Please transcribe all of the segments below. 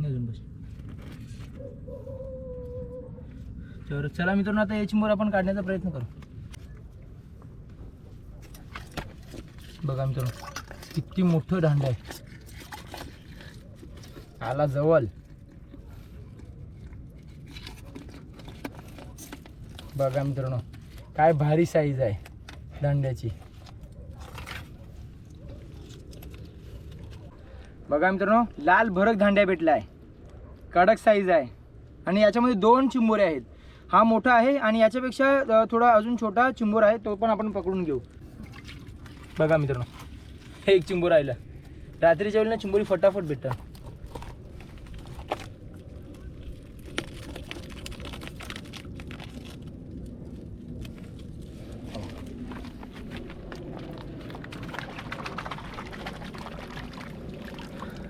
नाही अजून बस. तर चला मित्रांनो आता याची मोर आपण काढण्याचा प्रयत्न करू. बघा मित्रांनो किती मोठं दांड आहे. आला जवळ. बघा मित्रांनो काय भारी साईज आहे दांड्याची. बघा मित्रांनो लाल भरक दांड्या भेटला आहे. कडक साईज आहे. आणि याच्यामध्ये दोन चिंबोरे आहेत. हा मोठा आहे आणि याच्यापेक्षा थोडा अजून छोटा चिंबोर आहे तो पण आपण पकडून घेऊ. बघा मित्रांनो हे एक चिंबोर राहिलं. रात्रीच्या वेळेला चिंबोरी फटाफट भेटतात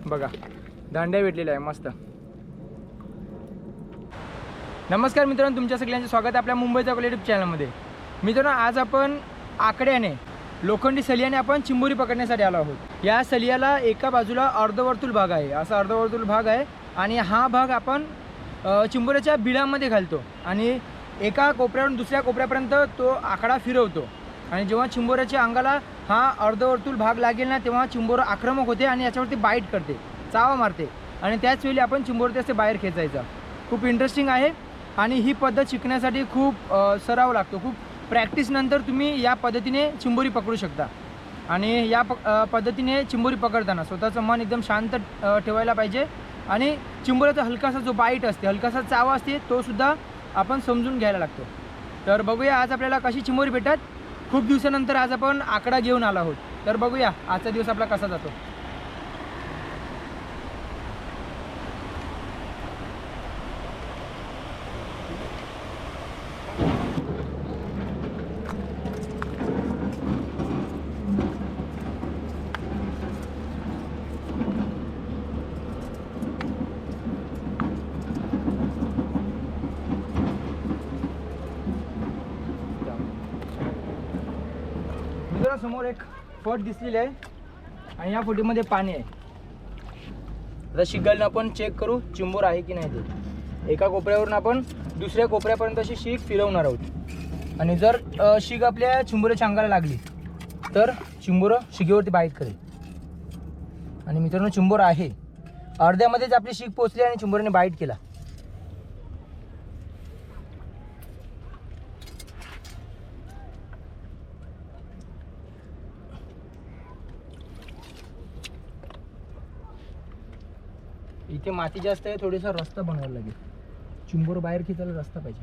बघा दांड्या भेटलेल्या आहे मस्त. नमस्कार मित्रांनो तुमच्या सगळ्यांचे स्वागत आहे आपल्या मुंबईचा युट्यूब चॅनलमध्ये मित्रांनो आज आपण आकड्याने लोखंडी सलियाने आपण चिंबोरी पकडण्यासाठी आलो आहोत. या सलियाला एका बाजूला अर्धवर्तुळ भाग आहे. असा अर्धवर्तुळ भाग आहे आणि हा भाग आपण चिंबोऱ्याच्या बिळामध्ये घालतो आणि एका कोपऱ्यावरून दुसऱ्या कोपऱ्यापर्यंत तो आकडा फिरवतो. आणि जेव्हा चिंबोऱ्याच्या अंगाला हा अर्धवर्तुळ भाग लागेल ना तेव्हा चिंबोरं आक्रमक होते आणि याच्यावरती बाईट करते. चावा मारते. आणि त्याच वेळी आपण चिंबोरं असे बाहेर खेचायचा. खूप इंटरेस्टिंग आहे. आणि ही पद्धत शिकण्यासाठी खूप सराव लागतो. खूप प्रॅक्टिसनंतर तुम्ही या पद्धतीने चिंबोरी पकडू शकता. आणि या प पद्धतीने चिंबोरी पकडताना स्वतःचं मन एकदम शांत ठेवायला पाहिजे. आणि चिंबोऱ्याचा हलकासा जो बाईट असते हलकासा चावा असते तो सुद्धा आपण समजून घ्यायला लागतो. तर बघूया आज आपल्याला कशी चिंबोरी भेटतात. खूप दिवसानंतर आज आपण आकडा घेऊन आलो आहोत. तर बघूया आजचा दिवस आपला कसा जातो. मित्रांनो समोर एक फट दिसलेली आहे आणि या फटीमध्ये पाणी आहे. आता शिगलनं आपण चेक करू चिंबूर आहे की नाही ते. एका कोपऱ्यावरून आपण दुसऱ्या कोपऱ्यापर्यंत अशी शीख फिरवणार आहोत. आणि जर शीख आपल्या चिंबोऱ्याच्या अंगाला लागली तर चिंबोरं शिगेवरती बाईट करेल. आणि मित्रांनो चिंबोर आहे. अर्ध्यामध्येच आपली शीख पोचली आणि चिंबोराने बाईट केला. इथे माती जास्त आहे थोडासा रस्ता बनवायला लागेल. चिंबोर बाहेर खिचायला रस्ता पाहिजे.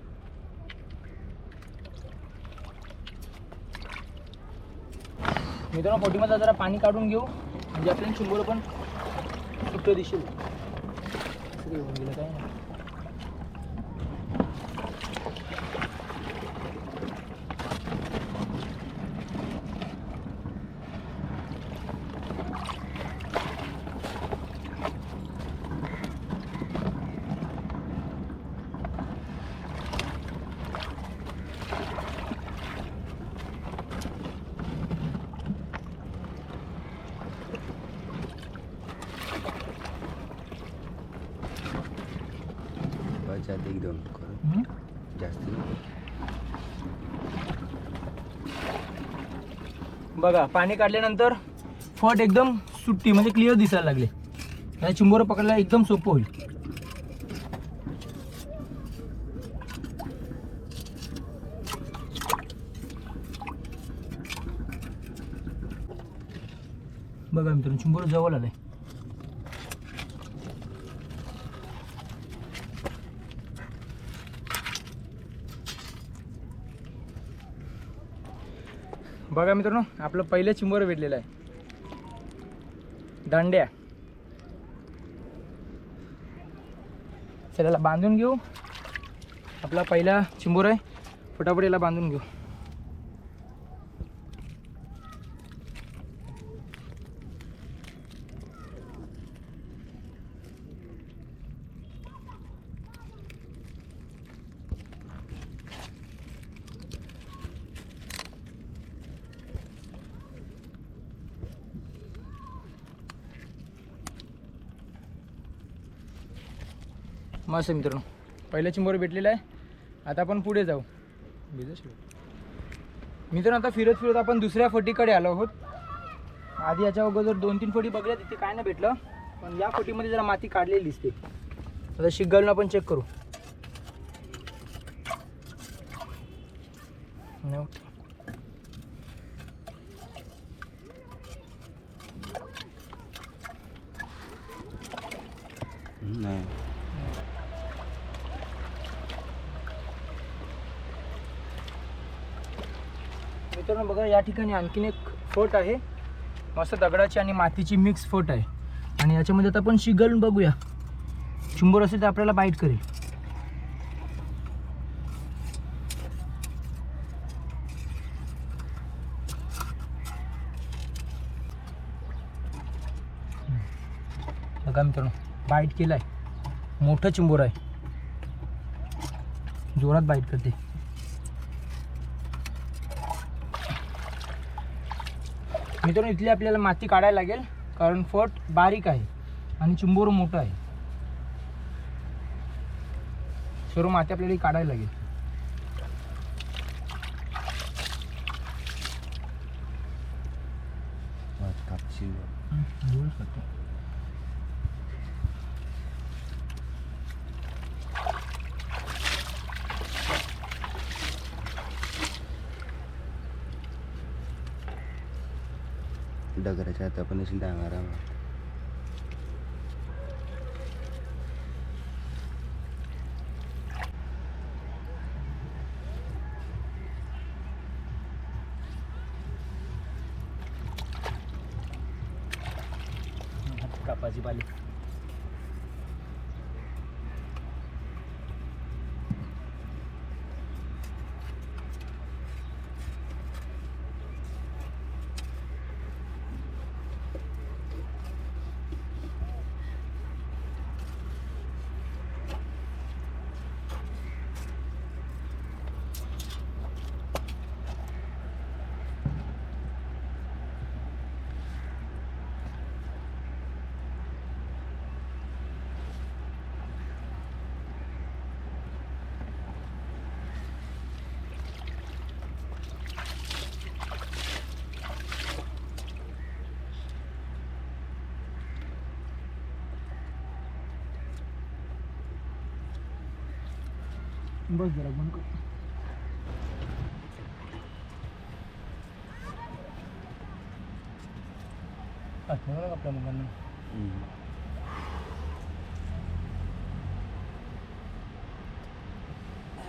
मित्रांनो पोटीमध्ये जरा पाणी काढून घेऊ. म्हणजे आपल्याला चिंबोर पण सुट्ट दिसेल. काय जाते एकदम करू? जास्त बघा पाणी काढल्यानंतर फट एकदम सुट्टी म्हणजे क्लिअर दिसायला लागले. या चिंबोरं पकडायला एकदम सोपं होईल. बघा मित्रांनो चिंबोर जवळ आलंय. बघा मित्रांनो आपलं पहिलं चिंबर भेटलेलं आहे. दांड्या. चला बांधून घेऊ. आपला पहिला चिंबोर आहे फटाफट याला बांधून घेऊ. मस्त मित्रांनो. पहिलं चिंबोरी भेटलेला आहे. आता आपण पुढे जाऊ. मित्रांनो आता फिरत फिरत आपण दुसऱ्या फटीकडे आलो आहोत. आधी याच्या अगोदर दोन तीन फटी बघल्या तिथे काय नाही भेटलं. पण या फटीमध्ये जरा माती काढलेली दिसते. आता शिगालून आपण चेक करू. नाही होत. हम्म, नाही मित्रांनो बघा या ठिकाणी आणखीन एक फोट आहे. मस्त दगडाची आणि मातीची मिक्स फोट आहे. आणि याच्यामध्ये आता आपण शिक बघूया. चिंबोर असेल तर आपल्याला बाईट करेल. बघा मित्रांनो बाईट केलाय. मोठं चिंबोर आहे. जोरात बाईट करते. मित्रांनो इथली आपल्याला माती काढायला लागेल कारण फट बारीक आहे आणि चिंबोर मोठं आहे. सर्व माती आपल्याला काढायला लागेल. डगराच्या हात पण अशी डांगारा कापाची पाली बस जरा बंद कर आठवलं ना आपल्या मुलांना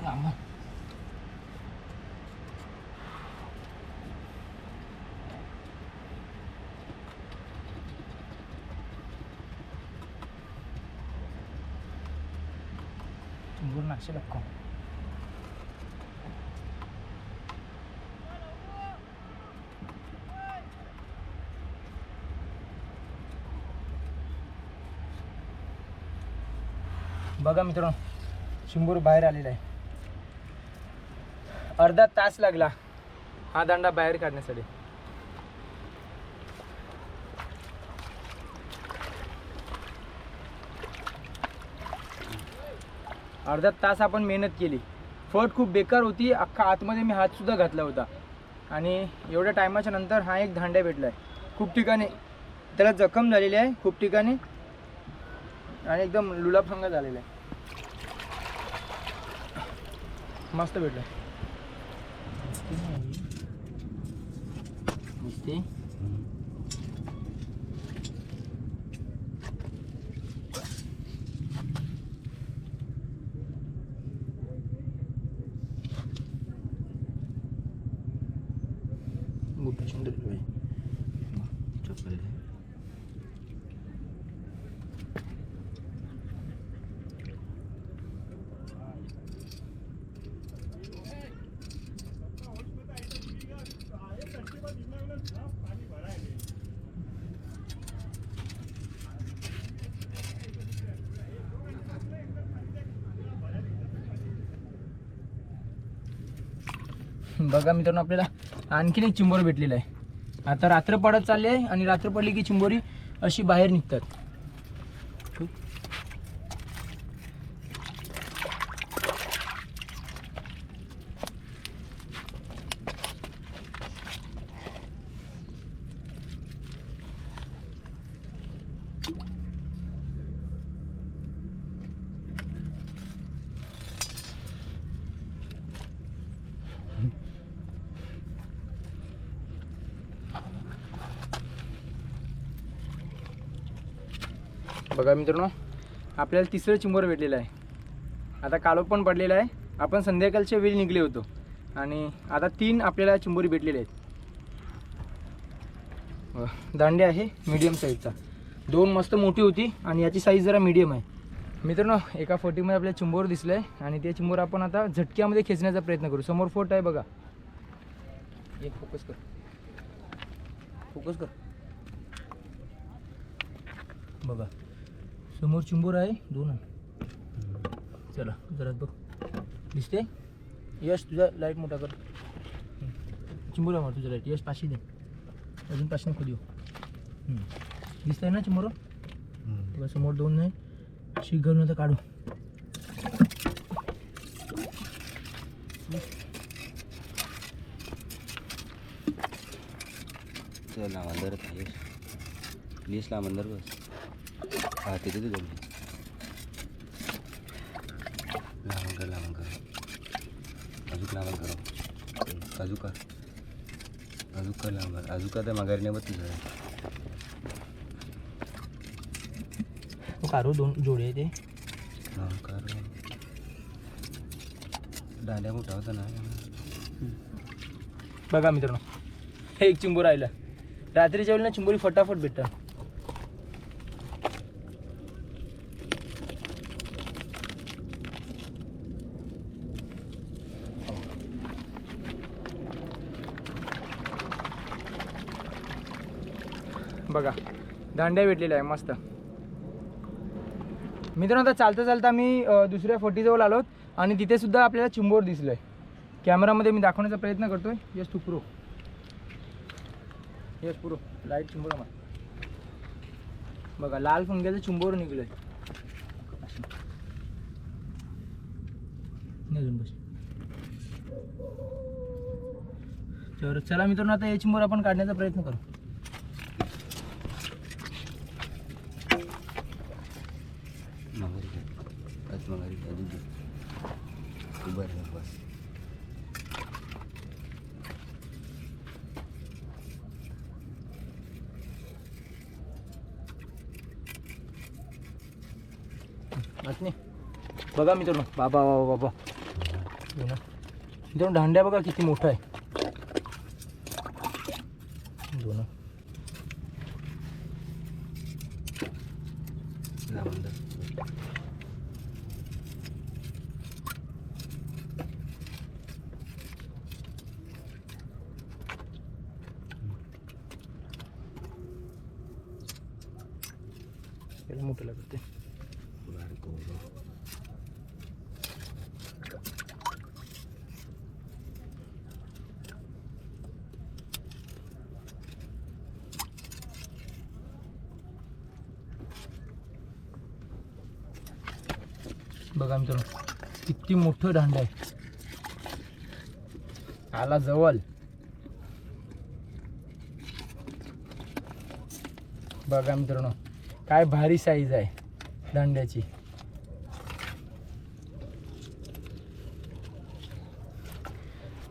रामा चिंबूर नाशे लक्को बघा मित्रांनो शिंबूर बाहेर आलेला आहे. अर्धा तास लागला हा दांडा बाहेर काढण्यासाठी. अर्धा तास आपण मेहनत केली. फट खूप बेकार होती अख्खा आतमध्ये मी हात सुद्धा घातला होता. आणि एवढ्या टायमाच्या नंतर हा एक धांड्या भेटला आहे खूप ठिकाणी त्याला जखम झालेली आहे खूप ठिकाणी. आणि एकदम लुलाफंगा झालेला आहे. मस्त भेटलं दिसते मोठं सुंदर आहे. चप्पल बघा मित्रांनो आपल्याला आणखीन एक चिंबोर भेटलेला आहे. आता रात्र पडत चालली आहे आणि रात्र पडली की चिंबोरी अशी बाहेर निघतात. बघा मित्रांनो आपल्याला तिसरं चिंबर भेटलेलं आहे. आता कालो पण पडलेला आहे. आपण संध्याकाळच्या वेळी निघले होतो. आणि आता तीन आपल्याला चिंबोरी भेटलेले आहेत. दांडे आहे मीडियम साईजचा दोन मस्त मोठी होती आणि याची साईज जरा मीडियम आहे. मित्रांनो एका फोटीमध्ये आपल्याला चिंबोर दिसलं आहे आणि ते चिंबोर आपण आता झटक्यामध्ये खेचण्याचा प्रयत्न करू. समोर फोट आहे बघा. एक फोकस कर. फोकस कर. बघा. समोर चिंबोर आहे दोन आहे. चला जरा बघ. दिसते यश तुझा लाइट मोठा कर. चिंबोरा मार तुझा लाइट यश पाचशे दे. अजून पाचशे नको देऊ. हम्म. दिसतंय ना चिंबोरं? बघा समोर दोन आहे. शीक घालून आता काढू. चल येस प्लीज लांबंदर बस. हा तिथे तू जमली लांबन कर लांबन कर अजून लांबन कर अजून कर अजून कर लांबन अजून कर तर माघारी नाही बघ तुझं काढू दोन जोडे ते कर दांड्या मोठा होता ना बघा मित्रांनो हे एक चिंबोर राहिलं रात्रीच्या वेळेला चिंबोरी फटाफट भेटतात बघा दांड्या भेटलेल्या आहे मस्त. मित्रांनो आता चालता चालता मी दुसऱ्या फोटीजवळ आलो आणि तिथेसुद्धा आपल्याला चिंबोर दिसलं आहे कॅमेरामध्ये मी दाखवण्याचा प्रयत्न करतो आहे यस तू प्रो. Yes pro. लाइट चिंबोर मग बघा लाल फुंग्याचं चिंबोर निघलं आहे तर चला मित्रांनो आता या चिंबोर आपण काढण्याचा प्रयत्न करू माघारी कर आज माघारी कर अजून दे उभं राहा बस माहीत नाही. बघा मित्रांनो बाबा बाबा बाबा. मित्रांनो दांड्या बघा किती मोठा आहे. दोन लांबंदर याला मोठं लागत ते बारीक होऊ बघा मित्रांनो किती मोठं दांड आहे. आला जवळ. बघा मित्रांनो काय भारी साईज आहे दांड्याची.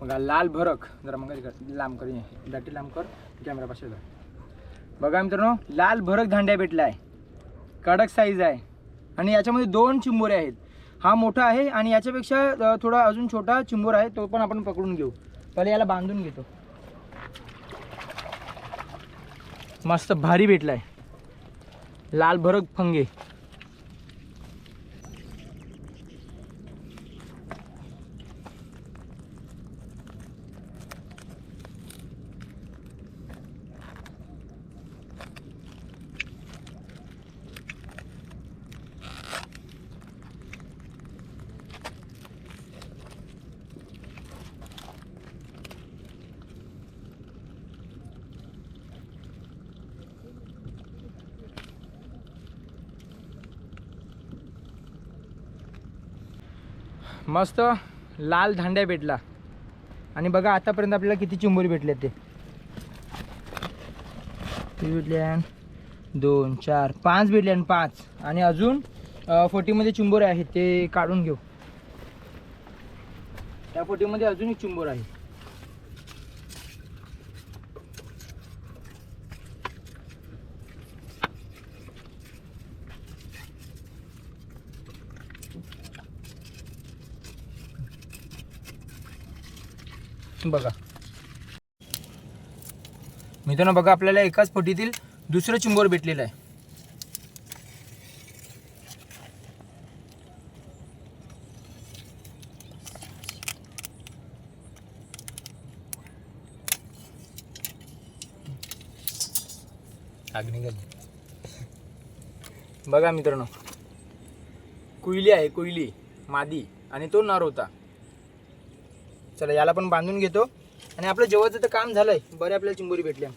बघा लाल भरक. जरा मग लांब कर दाटी लांब कर कॅमेरा पाशी जा बघा मित्रांनो लाल भरक दांड्या भेटला आहे कडक साईज आहे. आणि याच्यामध्ये दोन चिंबोरे आहेत. हा मोठा आहे आणि याच्यापेक्षा थोडा अजून छोटा चिंबोर आहे तो पण आपण पकडून घेऊ. पहिले याला बांधून घेतो. मस्त भारी भेटलाय. लाल भरक फंगे. मस्त लाल धांड्या भेटला. आणि बघा आतापर्यंत आपल्याला किती चिंबोरी भेटले ते. ते भेटले दोन चार पाच भेटले आणि पाच. आणि अजून फोटीमध्ये चिंबोरे आहेत ते काढून घेऊ. त्या फोटीमध्ये अजून एक चिंबोर आहे. बघा. मित्रांनो बघा आपल्याला एकाच फटीतील दुसरं चिंबोर भेटलेलं आहे. बघा मित्रांनो. कुईली आहे कुईली मादी आणि तो नर होता चला याला पण बांधून घेतो. आणि आपलं जेव्हाचं तर काम झालंय. बरे आपल्याला चिंबोरी भेटल्या.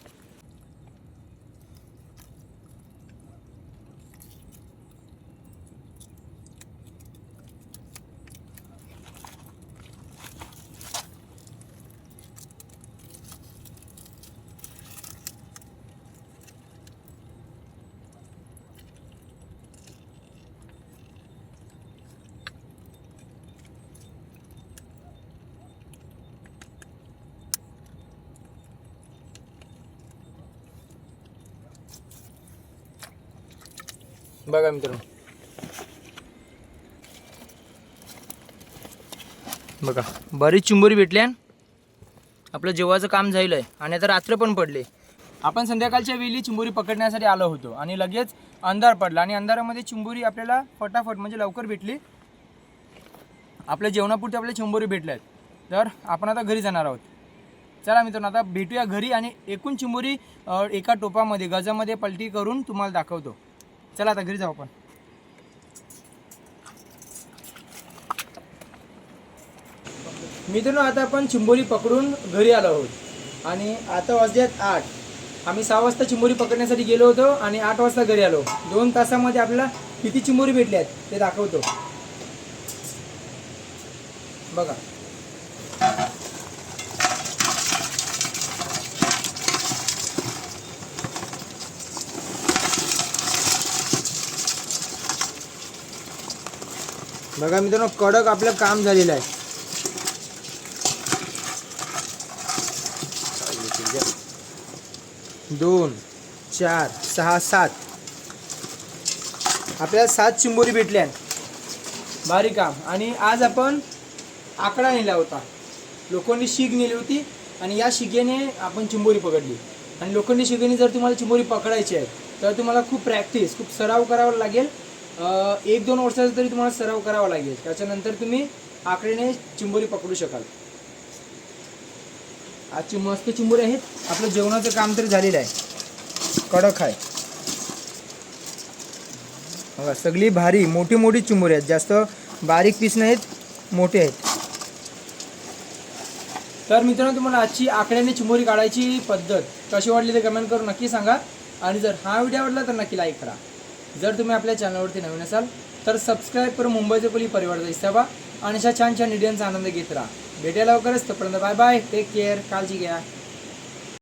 बघा मित्रांनो. बघा बरीच चिंबोरी भेटल्या आपलं जेवायचं काम झालं आहे आणि आता रात्र पण पडले. आपण संध्याकाळच्या वेळी चिंबोरी पकडण्यासाठी आलो होतो आणि लगेच अंधार पडला आणि अंधारामध्ये चिंबोरी आपल्याला फटाफट म्हणजे लवकर भेटली. आपल्या जेवणापुरती आपल्या चिंबोरी भेटल्या आहेत तर आपण आता घरी जाणार आहोत. चला मित्रांनो आता भेटूया घरी आणि एकूण चिंबोरी एका टोपामध्ये गजामध्ये पलटी करून तुम्हाला दाखवतो. चला आता घरी जाऊ आपण. मित्रांनो आता आपण चिंबोरी पकडून घरी आलो आहोत. आणि आता वाजल्यात आठ. आम्ही सहा वाजता चिंबोरी पकडण्यासाठी गेलो होतो आणि आठ वाजता घरी आलो. दोन तासामध्ये आपल्याला किती चिंबोरी भेटल्यात ते दाखवतो. बघा. बघा मित्रांनो कडक आपलं काम झालेलं आहे. दोन चार सहा सात. आपल्याला सात चिंबोरी भेटल्या भारी काम. आणि आज आपण आकडा नेला होता. लोखंडी शीग नेली होती आणि या शिगेने आपण चिंबोरी पकडली. आणि लोखंडी शिगेने जर तुम्हाला चिंबोरी पकडायची आहे तर तुम्हाला खूप प्रॅक्टिस खूप सराव करावा लागेल. एक दोन वर्षाचा तरी तुम्हाला सराव करावा लागेल. त्याच्यानंतर तुम्ही आकडेने चिंबोरी पकडू शकाल. आजची मस्त चिंबोरी आहेत. आपलं जेवणाचं काम तरी झालेलं आहे. कडक आहे. बघा सगळी भारी मोठी मोठी चिंबोरी आहेत. जास्त बारीक पीस नाहीत मोठे आहेत. तर मित्रांनो तुम्हाला आजची आकड्याने चिंबोरी काढायची पद्धत कशी वाटली ते कमेंट करून नक्की सांगा. आणि जर हा व्हिडिओ आवडला तर नक्की लाईक करा. जर तुम्ही आपल्या चॅनलवरती नवीन असाल तर सबस्क्राईब करून मुंबईचे कोली परिवाराचा हिस्सा व्हा आणि अशा छान छान व्हिडिओंचा आनंद घेत राहा. भेटायला लवकरच तोपर्यंत बाय बाय टेक केअर काळजी घ्या.